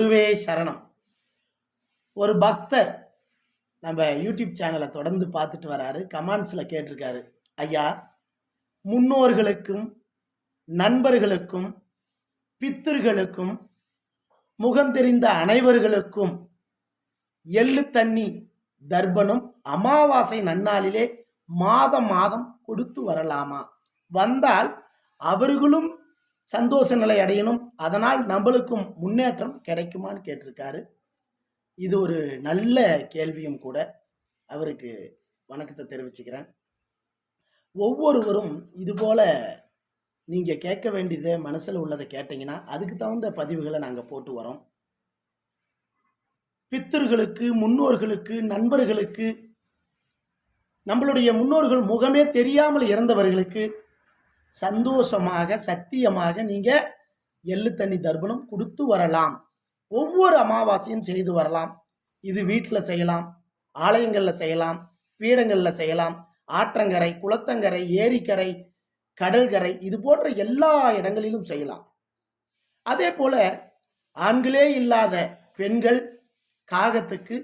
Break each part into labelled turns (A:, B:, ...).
A: குருவே சரணம். ஒரு பக்தர் நம்ம யூடியூப் சேனலை தொடர்ந்து பார்த்துட்டு வராரு கமெண்ட்ஸில் கேட்டிருக்காரு. ஐயா முன்னோர்களுக்கும் நண்பர்களுக்கும் பித்தர்களுக்கும் முகம் தெரிந்த அனைவர்களுக்கும் எள்ளு தண்ணி தர்ப்பணம் அமாவாசை நன்னாளிலே மாதம் மாதம் கொடுத்து வரலாமா? வந்தால் அவர்களும் சந்தோஷ நிலை அடையணும். அதனால் நம்மளுக்கும் முன்னேற்றம் கிடைக்குமான்னு கேட்டிருக்காரு. இது ஒரு நல்ல கேள்வியும் கூட அவருக்கு வணக்கத்தை தெரிவிச்சுக்கிறேன். ஒவ்வொருவரும் இதுபோல் நீங்கள் கேட்க வேண்டியதை மனசில் உள்ளதை கேட்டிங்கன்னா அதுக்கு தகுந்த பதிவுகளை நாங்கள் போட்டு வரோம் பித்தர்களுக்கு முன்னோர்களுக்கு நண்பர்களுக்கு நம்மளுடைய முன்னோர்கள் முகமே தெரியாமல் இறந்தவர்களுக்கு சந்தோஷமாக சத்தியமாக நீங்கள் எள்ளு தண்ணி தர்ப்பணம் கொடுத்து வரலாம். ஒவ்வொரு அமாவாசையும் செய்து வரலாம். இது வீட்டில் செய்யலாம் ஆலயங்களில் செய்யலாம் பீடங்களில் செய்யலாம் ஆற்றங்கரை குளத்தங்கரை ஏரிக்கரை கடல்கரை இது போன்ற எல்லா இடங்களிலும் செய்யலாம். அதே போல ஆண்களே இல்லாத பெண்கள் காகத்துக்கு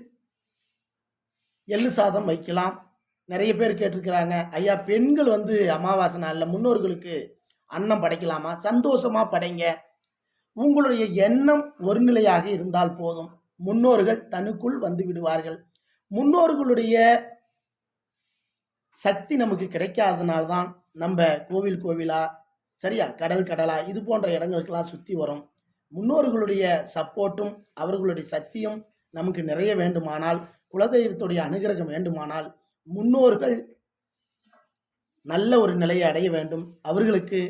A: எள்ளு சாதம் வைக்கலாம். நிறைய பேர் கேட்டிருக்கிறாங்க ஐயா பெண்கள் வந்து அமாவாசை நாளில் முன்னோர்களுக்கு அன்னம் படைக்கலாமா? சந்தோஷமா படைங்க. உங்களுடைய எண்ணம் ஒருநிலையாக இருந்தால் போதும். முன்னோர்கள் தனக்குள் வந்து விடுவார்கள். முன்னோர்களுடைய சக்தி நமக்கு கிடைக்காதனால்தான் நம்ம கோவில் கோவிலா சரியா கடல் கடலா இது போன்ற இடங்களுக்கெல்லாம் சுற்றி வரும். முன்னோர்களுடைய சப்போர்ட்டும் அவர்களுடைய சக்தியும் நமக்கு நிறைய வேண்டுமானால் குலதெய்வத்துடைய அனுகிரகம் வேண்டுமானால் முன்னோர்கள் நல்ல ஒரு நிலையை அடைய வேண்டும். அவர்களுக்கு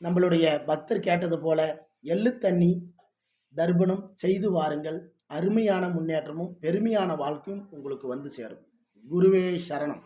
A: நம்மளுடைய பக்தர் கேட்டது போல எள்ளு தண்ணி தர்ப்பணம் செய்து வாருங்கள். அருமையான முன்னேற்றமும் பெருமையான வாழ்க்கையும் உங்களுக்கு வந்து சேரும். குருவே சரணம்.